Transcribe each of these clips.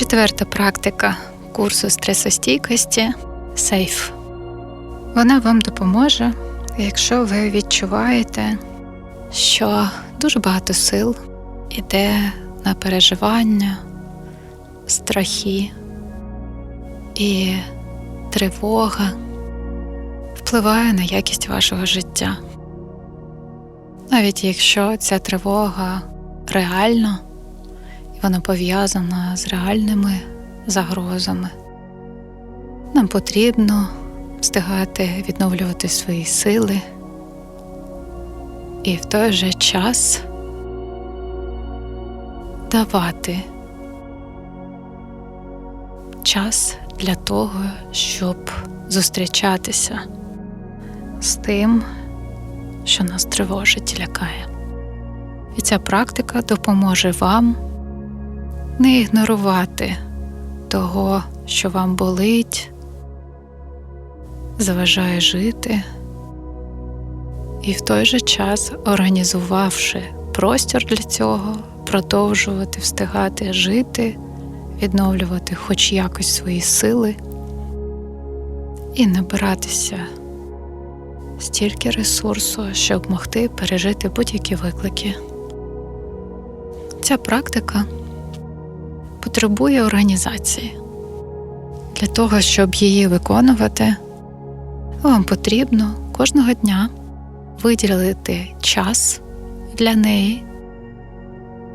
Четверта практика курсу стресостійкості сейф. Вона вам допоможе, якщо ви відчуваєте, що дуже багато сил іде на переживання, страхи і тривога впливає на якість вашого життя. Навіть якщо ця тривога реальна вона пов'язана з реальними загрозами, нам потрібно встигати відновлювати свої сили і в той же час давати час для того, щоб зустрічатися з тим, що нас тривожить і лякає. І ця практика допоможе вам не ігнорувати того, що вам болить, заважає жити, і в той же час, організувавши простір для цього, продовжувати встигати жити, відновлювати хоч якось свої сили і набиратися стільки ресурсу, щоб могти пережити будь-які виклики. Ця практика потребує організації. Для того, щоб її виконувати, вам потрібно кожного дня виділити час для неї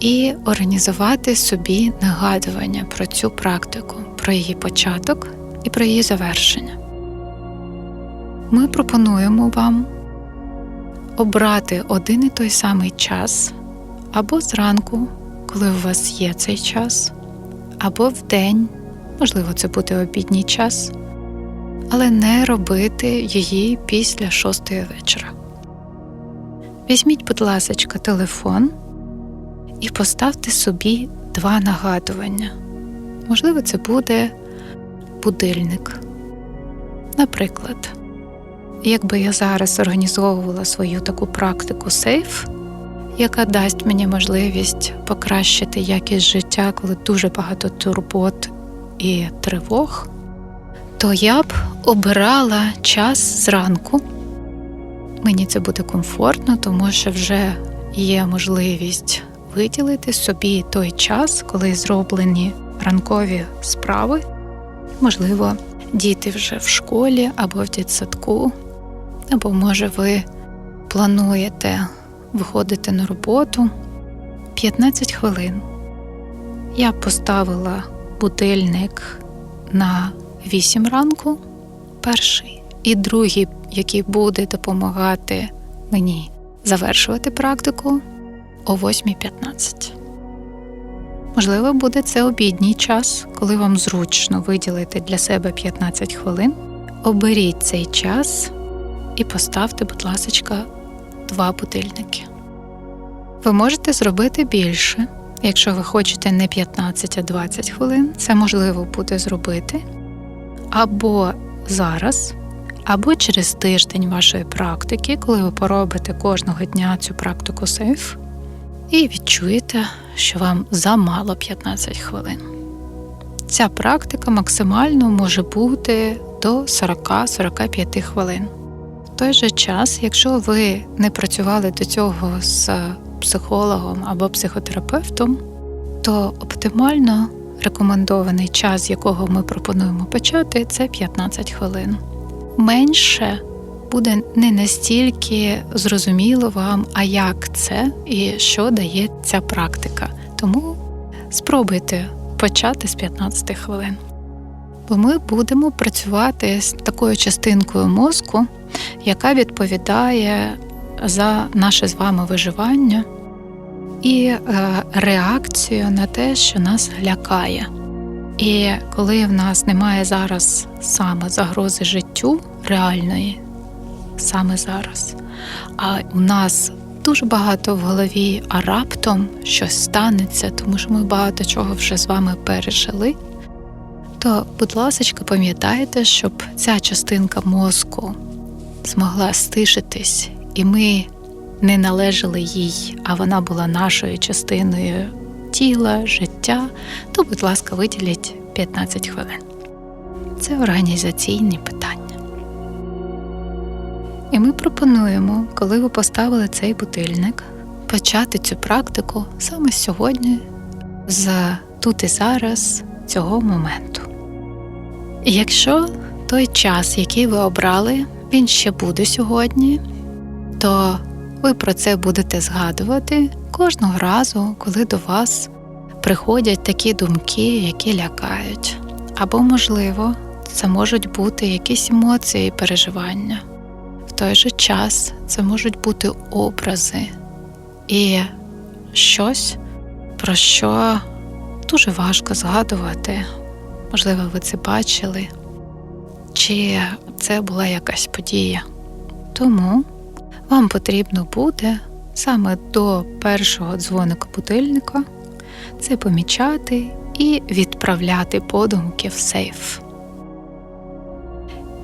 і організувати собі нагадування про цю практику, про її початок і про її завершення. Ми пропонуємо вам обрати один і той самий час або зранку, коли у вас є цей час, або в день, можливо, це буде обідній час, але не робити її після шостої вечора. Візьміть, будь ласка, телефон і поставте собі два нагадування. Можливо, це буде будильник. Наприклад, якби я зараз організовувала свою таку практику сейф, яка дасть мені можливість покращити якість життя, коли дуже багато турбот і тривог, то я б обирала час зранку. Мені це буде комфортно, тому що вже є можливість виділити собі той час, коли зроблені ранкові справи. Можливо, діти вже в школі або в дитсадку, або, може, ви плануєте виходити на роботу 15 хвилин. Я поставила будильник на 8 ранку, перший, і другий, який буде допомагати мені завершувати практику о 8.15. Можливо, буде це обідній час, коли вам зручно виділити для себе 15 хвилин. Оберіть цей час і поставте, будь ласка, два будильники. Ви можете зробити більше, якщо ви хочете не 15, а 20 хвилин. Це можливо буде зробити. Або зараз, або через тиждень вашої практики, коли ви поробите кожного дня цю практику сейф, і відчуєте, що вам замало 15 хвилин. Ця практика максимально може бути до 40-45 хвилин. В той же час, якщо ви не працювали до цього з психологом або психотерапевтом, то оптимально рекомендований час, якого ми пропонуємо почати, це 15 хвилин. Менше буде не настільки зрозуміло вам, а як це і що дає ця практика. Тому спробуйте почати з 15 хвилин. Бо ми будемо працювати з такою частинкою мозку, яка відповідає за наше з вами виживання і е, реакцію на те, що нас лякає. І коли в нас немає зараз саме загрози життю реальної, саме зараз, а у нас дуже багато в голові, а раптом щось станеться, тому що ми багато чого вже з вами пережили. То, будь ласка, пам'ятайте, щоб ця частинка мозку змогла стишитись, і ми не належали їй, а вона була нашою частиною тіла, життя, то, будь ласка, виділіть 15 хвилин. Це організаційні питання. І ми пропонуємо, коли ви поставили цей будильник, почати цю практику саме сьогодні, з тут і зараз цього моменту. Якщо той час, який ви обрали, він ще буде сьогодні, то ви про це будете згадувати кожного разу, коли до вас приходять такі думки, які лякають. Або, можливо, це можуть бути якісь емоції і переживання. В той же час це можуть бути образи і щось, про що дуже важко згадувати. Можливо, ви це бачили, чи це була якась подія. Тому вам потрібно буде саме до першого дзвоника будильника це помічати і відправляти подумки в сейф.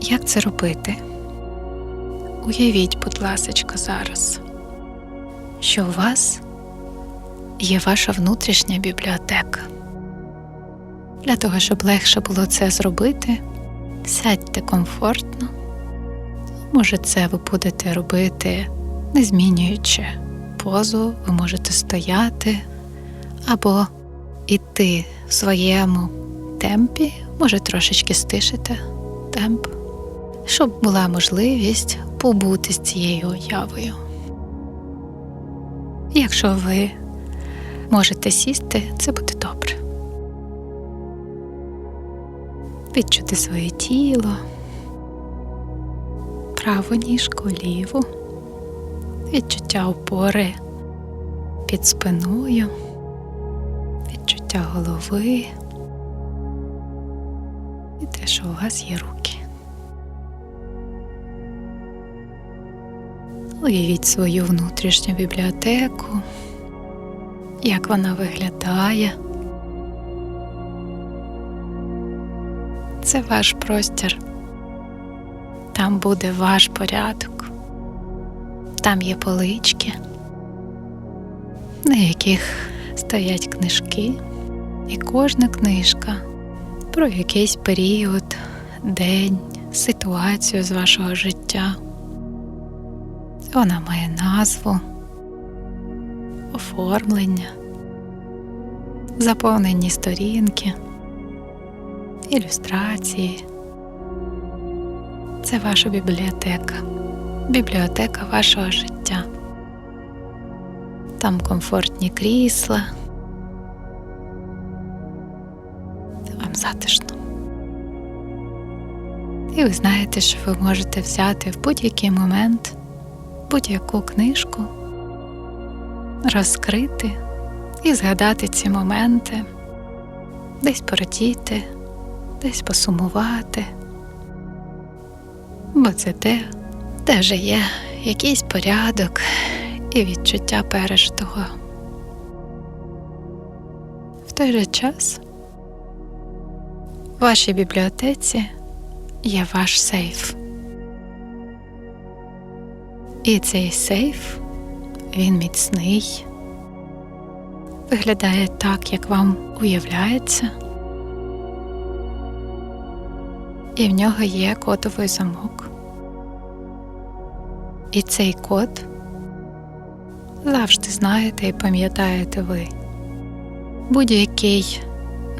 Як це робити? Уявіть, будь ласка, зараз, що у вас є ваша внутрішня бібліотека. Для того, щоб легше було це зробити, сядьте комфортно. Може, це ви будете робити, не змінюючи позу, ви можете стояти або йти в своєму темпі, може трошечки стишити темп, щоб була можливість побути з цією уявою. Якщо ви можете сісти, це буде добре. Відчути своє тіло, праву ніжку, ліву, відчуття опори під спиною, відчуття голови і те, що у вас є руки. Уявіть свою внутрішню бібліотеку, як вона виглядає. Це ваш простір. Там буде ваш порядок. Там є полички, на яких стоять книжки, і кожна книжка про якийсь період, день, ситуацію з вашого життя. Вона має назву, оформлення, заповнені сторінки, ілюстрації. Це ваша бібліотека, бібліотека вашого життя. Там комфортні крісла. Вам затишно. І ви знаєте, що ви можете взяти в будь-який момент будь-яку книжку, розкрити і згадати ці моменти, десь порадіти, десь посумувати, бо це те, де вже є якийсь порядок і відчуття пережитого. В той же час в вашій бібліотеці є ваш сейф. І цей сейф, він міцний, виглядає так, як вам уявляється, і в нього є кодовий замок. І цей код завжди знаєте і пам'ятаєте ви. Будь-який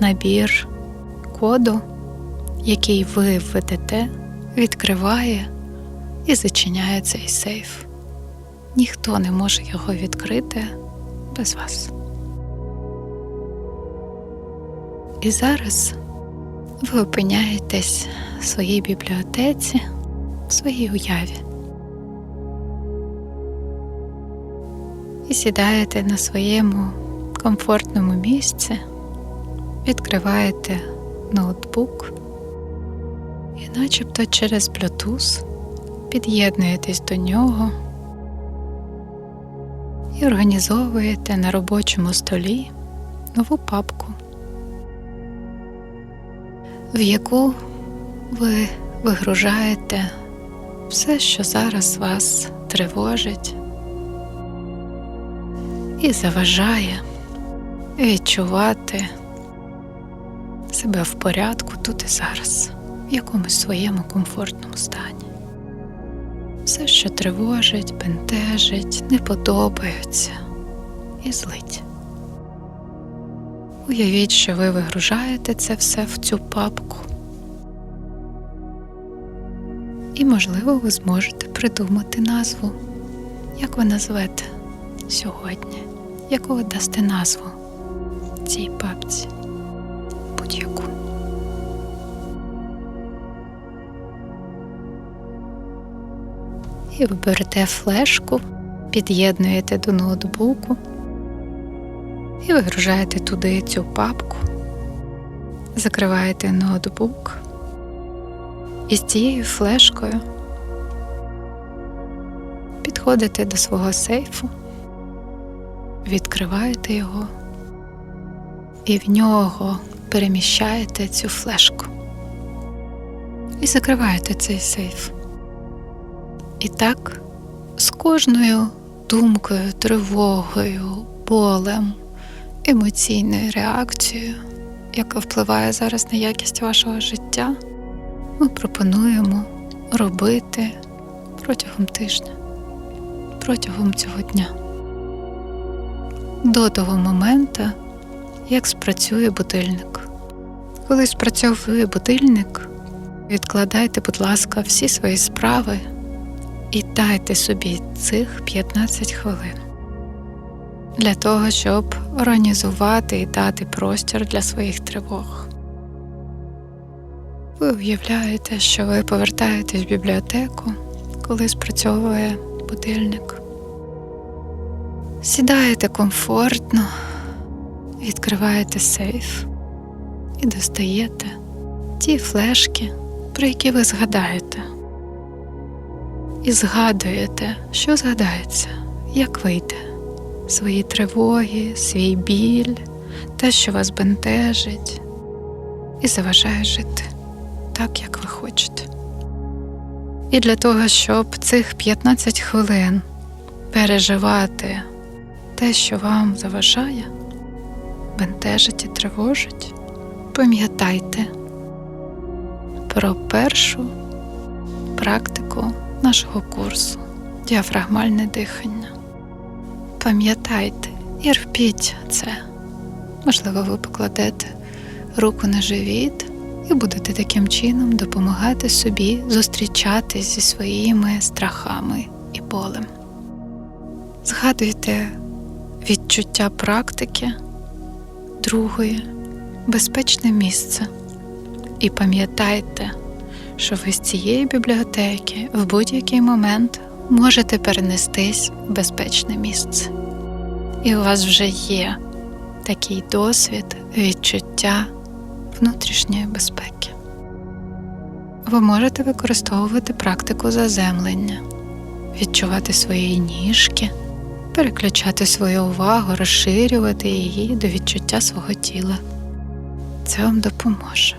набір коду, який ви введете, відкриває і зачиняє цей сейф. Ніхто не може його відкрити без вас. І зараз ви опиняєтесь в своїй бібліотеці, в своїй уяві. І сідаєте на своєму комфортному місці, відкриваєте ноутбук і начебто через Bluetooth під'єднуєтесь до нього і організовуєте на робочому столі нову папку, в яку ви вигружаєте все, що зараз вас тривожить і заважає відчувати себе в порядку тут і зараз, в якомусь своєму комфортному стані. Все, що тривожить, бентежить, не подобається і злить. Уявіть, що ви вигружаєте це все в цю папку. І, можливо, ви зможете придумати назву, як ви назвете сьогодні, яку ви дасте назву цій папці, будь-яку. І ви берете флешку, під'єднуєте до ноутбуку і вигружаєте туди цю папку, закриваєте ноутбук і з цією флешкою підходите до свого сейфу, відкриваєте його і в нього переміщаєте цю флешку. І закриваєте цей сейф. І так з кожною думкою, тривогою, болем, емоційною реакцією, яка впливає зараз на якість вашого життя, ми пропонуємо робити протягом тижня, протягом цього дня. До того моменту, як спрацює будильник. Коли спрацьовує будильник, відкладайте, будь ласка, всі свої справи і дайте собі цих 15 хвилин для того, щоб організувати і дати простір для своїх тривог. Ви уявляєте, що ви повертаєтесь в бібліотеку, коли спрацьовує будильник. Сідаєте комфортно, відкриваєте сейф і достаєте ті флешки, про які ви згадаєте. І згадуєте, що згадається, як вийде, свої тривоги, свій біль, те, що вас бентежить, і заважає жити так, як ви хочете. І для того, щоб цих 15 хвилин переживати те, що вам заважає, бентежить і тривожить, пам'ятайте про першу практику нашого курсу діафрагмальне дихання. Пам'ятайте і рпіть це. Можливо, ви покладете руку на живіт і будете таким чином допомагати собі зустрічатись зі своїми страхами і болем. Згадуйте відчуття практики другої, безпечне місце. І пам'ятайте, що ви з цієї бібліотеки в будь-який момент можете перенестись в безпечне місце. І у вас вже є такий досвід відчуття внутрішньої безпеки. Ви можете використовувати практику заземлення, відчувати свої ніжки, переключати свою увагу, розширювати її до відчуття свого тіла. Це вам допоможе.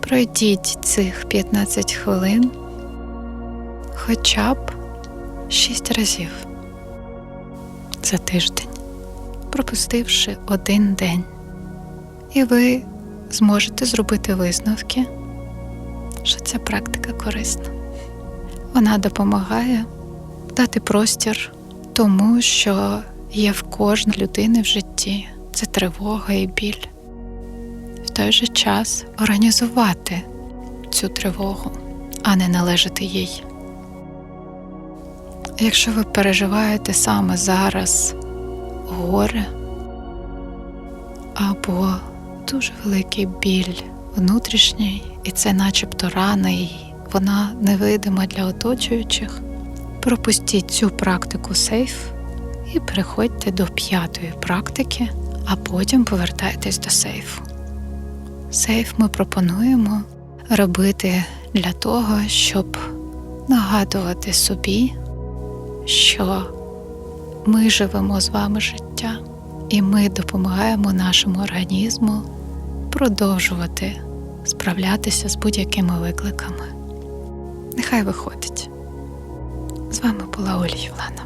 Пройдіть цих 15 хвилин хоча б 6 разів за тиждень, пропустивши один день, і ви зможете зробити висновки, що ця практика корисна. Вона допомагає дати простір тому, що є в кожної людини в житті це тривога і біль. В той же час організувати цю тривогу, а не належати їй. Якщо ви переживаєте саме зараз горе або дуже великий біль внутрішній, і це начебто рана, і вона невидима для оточуючих, пропустіть цю практику сейф і переходьте до п'ятої практики, а потім повертайтесь до сейфу. Сейф ми пропонуємо робити для того, щоб нагадувати собі, що ми живемо з вами життя, і ми допомагаємо нашому організму продовжувати справлятися з будь-якими викликами. Нехай виходить. З вами була Оля Юлана.